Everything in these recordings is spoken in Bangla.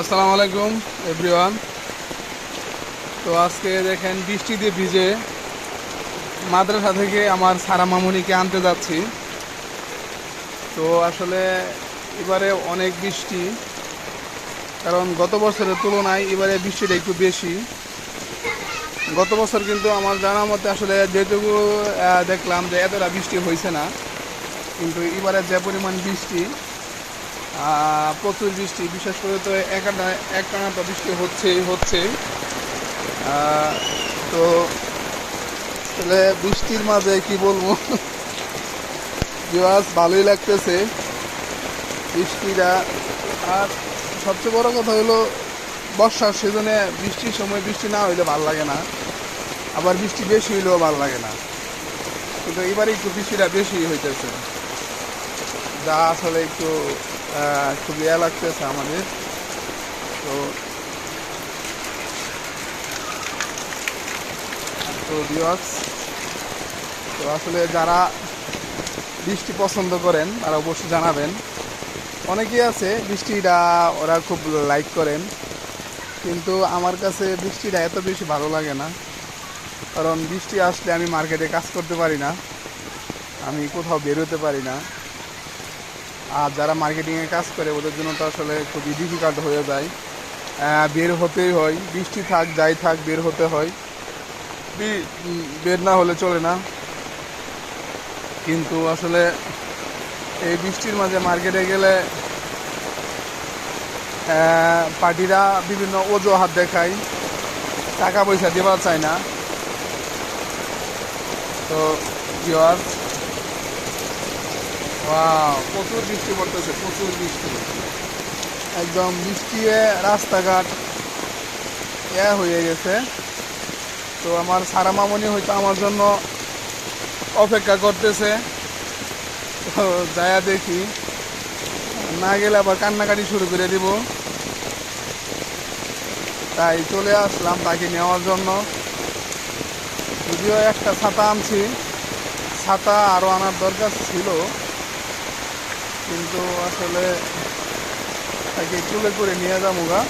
আসসালামু আলাইকুম, এভরিওয়ান। তো আজকে দেখেন বৃষ্টি দিয়ে ভিজে মাদ্রাসা থেকে আমার সারা মামুনিকে আনতে যাচ্ছি। তো আসলে এবারে অনেক বৃষ্টি, কারণ গত বছরের তুলনায় এবারে বৃষ্টিটা একটু বেশি। গত বছর কিন্তু আমার জানার মতে আসলে যেটুকু দেখলাম যে এতটা বৃষ্টি হয়েছে না, কিন্তু এবারে যে পরিমাণ বৃষ্টি প্রচুর বৃষ্টি, বিশেষ করে তো একটা একটানা তো বৃষ্টি হচ্ছেই হচ্ছে তো আসলে বৃষ্টির মাঝে কি বলব? বিবাস ভালোই লাগতেছে বৃষ্টিটা। আর সবচেয়ে বড় কথা হলো, বর্ষার সিজনে বৃষ্টির সময় বৃষ্টি না হইলে ভালো লাগে না। আবার বৃষ্টি বেশি হইলেও ভালো লাগে না। কিন্তু এবারে একটু বৃষ্টিটা বেশি হইতেছে। যা আসলে একটু খুব ইয়া লাগতেছে আমাদের। তো তো তো আসলে যারা বৃষ্টি পছন্দ করেন, তারা অবশ্যই জানাবেন। অনেকেই আছে বৃষ্টিটা, ওরা খুব লাইক করেন। কিন্তু আমার কাছে বৃষ্টিটা এত বেশি ভালো লাগে না। কারণ বৃষ্টি আসলে আমি মার্কেটে কাজ করতে পারি না। আমি কোথাও বেরোতে পারি না। আর যারা মার্কেটিংয়ে কাজ করে, ওদের জন্য তো আসলে খুবই ডিফিকাল্ট হয়ে যায়। বের হতেই হয়। বৃষ্টি থাক, যাই থাক, বের হতে হয়। বের না হলে চলে না। কিন্তু আসলে এই বৃষ্টির মাঝে মার্কেটে গেলে পার্টিরা বিভিন্ন অজুহাত দেখায়। টাকা পয়সা দেওয়া চায় না। তো ওয়াও প্রচুর বৃষ্টি পড়তেছে প্রচুর বৃষ্টি। একদম বৃষ্টি রাস্তাঘাট এ হয়ে গেছে। তো আমার সারা মামনি হয়তো আমার জন্য অপেক্ষা করতেছে। তো যায়া দেখি। না গেলে আবার কান্নাকাটি শুরু করে দিব। তাই চলে আসলাম তাকে নেওয়ার জন্য। যদিও একটা ছাতা আনছি ছাতা আরও আনার দরকার ছিল। কিন্তু আসলে তাকে চুলে করে নিয়ে যাব গা।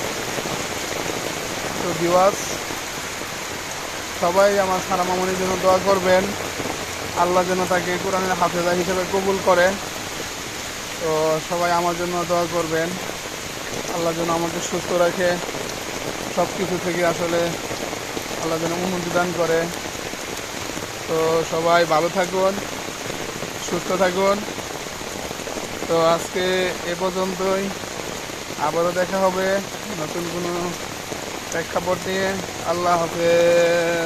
তো দিওয়াস সবাই আমার সারা মামনির জন্য দোয়া করবেন। আল্লাহ যেন তাকে কোরআনের হাফেজা হিসেবে কবুল করে। তো সবাই আমার জন্য দোয়া করবেন। আল্লাহ যেন আমাকে সুস্থ রাখে। সব কিছু থেকে আসলে আল্লাহ যেন উন্নতি দান করে। তো সবাই ভালো থাকুন, সুস্থ থাকুন। তো আজকে এ পর্যন্তই। আবারও দেখা হবে নতুন কোনো প্রেক্ষাপট নিয়ে। আল্লাহ হাফেজ।